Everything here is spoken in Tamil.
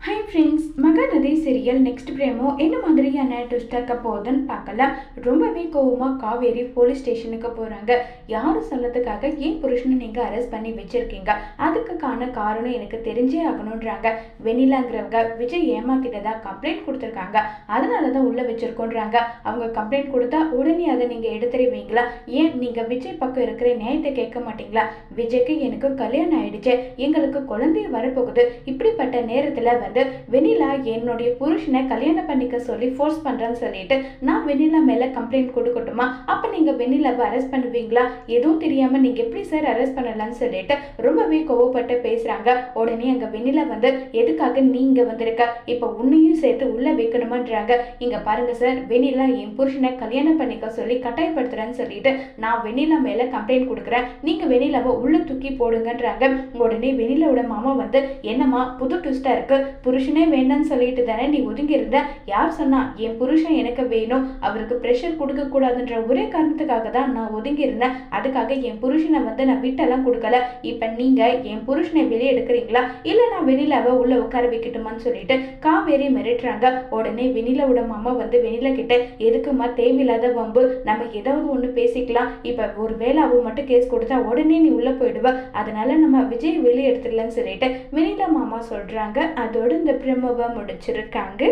Hi friends Mahanadi serial next promo என்ன மாதிரியான ட்விஸ்ட் இருக்க போகுதுன்னு பார்க்கலாம் ரொம்பவே கோவமாக காவேரி போலீஸ் ஸ்டேஷனுக்கு போகிறாங்க யாரும் சொன்னதுக்காக ஏன் புருஷனை நீங்கள் அரெஸ்ட் பண்ணி வச்சுருக்கீங்க? அதுக்குக்கான காரணம் எனக்கு தெரிஞ்சே ஆகணுன்றாங்க வெண்ணிலாங்கிறவங்க விஜய் ஏமாத்திட்டதா கம்ப்ளைண்ட் கொடுத்துருக்காங்க. அதனால தான் உள்ளே வச்சுருக்கோன்றாங்க. அவங்க கம்ப்ளைண்ட் கொடுத்தா உடனே அதை நீங்கள் எடுத்துருவீங்களா? ஏன் நீங்கள் விஜய் பக்கம் இருக்கிற நியாயத்தை கேட்க மாட்டீங்களா? விஜய்க்கு எனக்கு கல்யாணம் ஆயிடுச்சு. எங்களுக்கு குழந்தைய வரப்போகுது. இப்படிப்பட்ட நேரத்தில் வந்து வெண்ணிலா என்னுடைய புருஷனை கல்யாணம் பண்ணிக்க சொல்லி ஃபோர்ஸ் பண்ணுறேன்னு சொல்லிட்டு நான் வெண்ணிலா மேலே கம்ப்ளைண்ட் கொடுக்கட்டுமா? அப்போ நீங்கள் வெண்ணிலாவை அரெஸ்ட் பண்ணுவீங்களா? எதுவும் தெரியாமல் நீங்கள் எப்படி சார் அரெஸ்ட் பண்ணலாம்னு சொல்லிட்டு ரொம்பவே கோவப்பட்டு பேசுகிறாங்க உடனே அங்கே வெண்ணிலா வந்து எதுக்காக நீங்கள் வந்திருக்க? இப்போ உன்னையும் சேர்த்து உள்ளே வைக்கணுமான்றாங்க. இங்கே பாருங்க சார் வெண்ணிலா என் புருஷனை கல்யாணம் பண்ணிக்க சொல்லி கட்டாயப்படுத்துறேன்னு சொல்லிட்டு நான் வெண்ணிலா மேலே கம்ப்ளைண்ட் கொடுக்குறேன். நீங்கள் வெண்ணிலாவை உள்ளே தூக்கி போடுங்கன்றாங்க. உடனே வெண்ணிலாவோட மாமா வந்து என்னம்மா புது ட்விஸ்ட்டாக இருக்கு. புருஷன் வேண்டாம்னு சொல்லிட்டு தானே நீ ஒதுங்கி இருந்த யார் சொன்னா என் புருஷன் எனக்கு வேணும் அவருக்கு ப்ரெஷர் கொடுக்க கூடாதுன்ற ஒரே காரணத்துக்காக தான் நான் ஒதுங்கி இருந்தேன் அதுக்காக என் புருஷனை வந்து நான் விட்டெல்லாம் கொடுக்கல. இப்போ நீங்க என் புருஷனை வெளியே எடுக்கிறீங்களா? இல்லை நான் வெனிலாவை உள்ள உட்கார வைக்கட்டுமான்னு சொல்லிட்டு காவேரி மிரட்டுறாங்க. உடனே வெனிலாவோட மாமா வந்து வெனிலா கிட்ட எதுக்குமா தேவையில்லாத வம்பு? நம்ம ஏதாவது ஒன்று பேசிக்கலாம். இப்போ ஒரு வேலை அவன் மட்டும் கேஸ் கொடுத்தா உடனே நீ உள்ள போயிடுவ. அதனால நம்ம விஜய் வெளியே எடுத்துடலாம்னு சொல்லிட்டு வெனிலா மாமா சொல்றாங்க. அதோட இந்த பிரமவை முடிச்சிருக்காங்க.